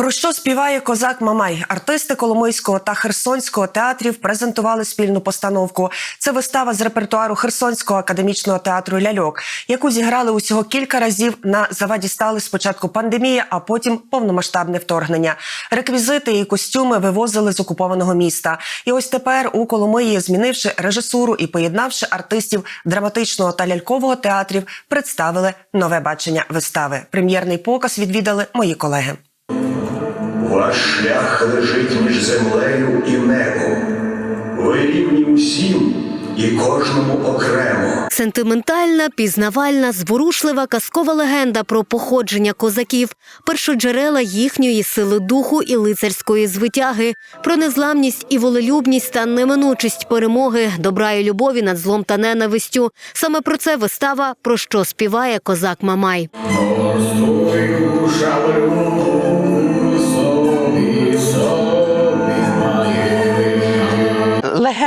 Про що співає козак Мамай? Артисти Коломийського та Херсонського театрів презентували спільну постановку. Це вистава з репертуару Херсонського академічного театру Ляльок, яку зіграли усього кілька разів на заваді стали спочатку пандемія, а потім повномасштабне вторгнення. Реквізити і костюми вивозили з окупованого міста. І ось тепер у Коломиї, змінивши режисуру і поєднавши артистів драматичного та лялькового театрів, представили нове бачення вистави. Прем'єрний показ відвідали мої колеги. Ваш шлях лежить між землею і небом. Ви рівні усім і кожному окремо. Сентиментальна, пізнавальна, зворушлива казкова легенда про походження козаків, першоджерела їхньої сили духу і лицарської звитяги, про незламність і волелюбність та неминучість перемоги, добра і любові над злом та ненавистю. Саме про це вистава про що співає козак Мамай.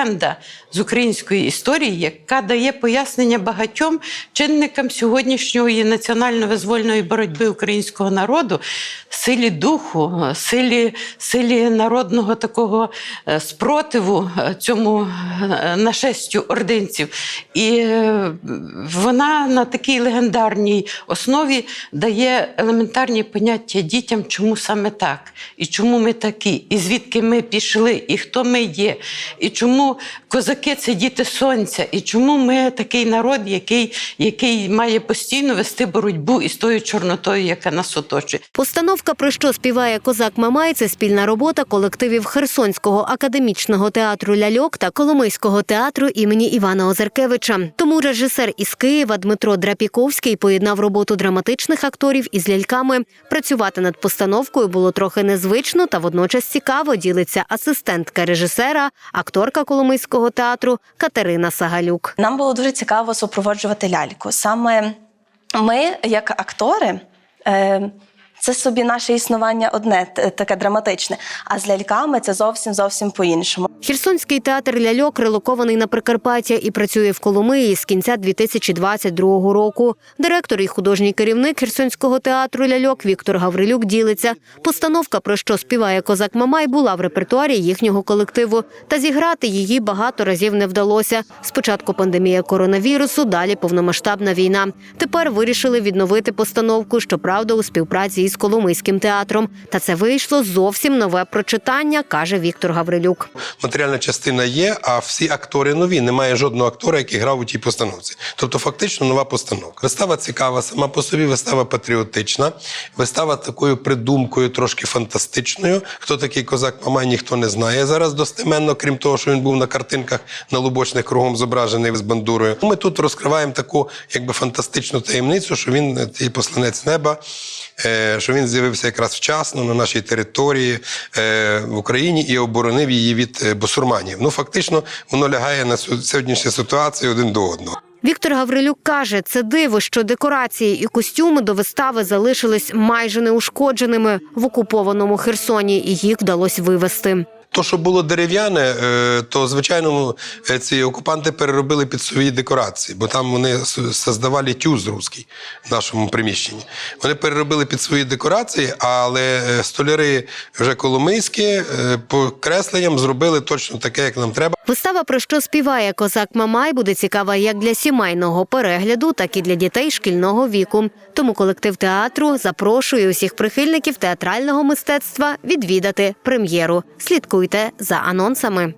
Легенда з української історії, яка дає пояснення багатьом чинникам сьогоднішньої національно-визвольної боротьби українського народу, силі духу, силі, силі народного такого е, спротиву е, цьому е, нашестю ординців. І вона на такій легендарній основі дає елементарні поняття дітям, чому саме так, і чому ми такі, і звідки ми пішли, і хто ми є, і чому козаки це діти сонця, і чому ми такий народ, який, який має постійно вести боротьбу із тою чорнотою, яка нас оточує. Постановка про що співає козак Мамай це спільна робота колективів Херсонського академічного театру Ляльок та Коломийського театру імені Івана Озеркевича. Тому режисер із Києва Дмитро Драпіковський поєднав роботу драматичних акторів із ляльками. Працювати над постановкою було трохи незвично та водночас цікаво. Ділиться асистентка режисера, акторка Коломийського театру Катерина Сагалюк. Нам було дуже цікаво супроводжувати ляльку. Саме ми, як актори, е, це собі наше існування одне, таке драматичне. А з ляльками це зовсім зовсім по-іншому. Херсонський театр ляльок релокований на Прикарпаття і працює в Коломиї з кінця 2022 року. Директор і художній керівник Херсонського театру ляльок Віктор Гаврилюк ділиться. Постановка про що співає козак Мамай була в репертуарі їхнього колективу. Та зіграти її багато разів не вдалося. Спочатку пандемія коронавірусу, далі повномасштабна війна. Тепер вирішили відновити постановку, щоправда, у співпраці із Коломийським театром. Та це вийшло зовсім нове прочитання, каже Віктор Гаврилюк. Матеріальна частина є, а всі актори нові. Немає жодного актора, який грав у тій постановці. Тобто, фактично, нова постановка. Вистава цікава, сама по собі вистава патріотична. Вистава такою придумкою, трошки фантастичною. Хто такий козак Мамай, ніхто не знає зараз достеменно, крім того, що він був на картинках на лубочних кругом зображений з бандурою. Ми тут розкриваємо таку, якби фантастичну таємницю, що він е, посланець неба. Е, Що він з'явився якраз вчасно на нашій території е, в Україні і оборонив її від е, бусурманів. Ну фактично воно лягає на сьогоднішню ситуацію один до одного. Віктор Гаврилюк каже, це диво, що декорації і костюми до вистави залишились майже неушкодженими в окупованому Херсоні, і їх вдалося вивезти. То, що було дерев'яне, е, то звичайно е, ці окупанти переробили під свої декорації, бо там вони создавали тюз русський в нашому приміщенні. Вони переробили під свої декорації, але е, столяри вже коломийські по кресленням зробили точно таке, як нам треба. Вистава про що співає козак Мамай буде цікава як для сімейного перегляду, так і для дітей шкільного віку. Тому колектив театру запрошує усіх прихильників театрального мистецтва відвідати прем'єру. Слідкуйте за анонсами.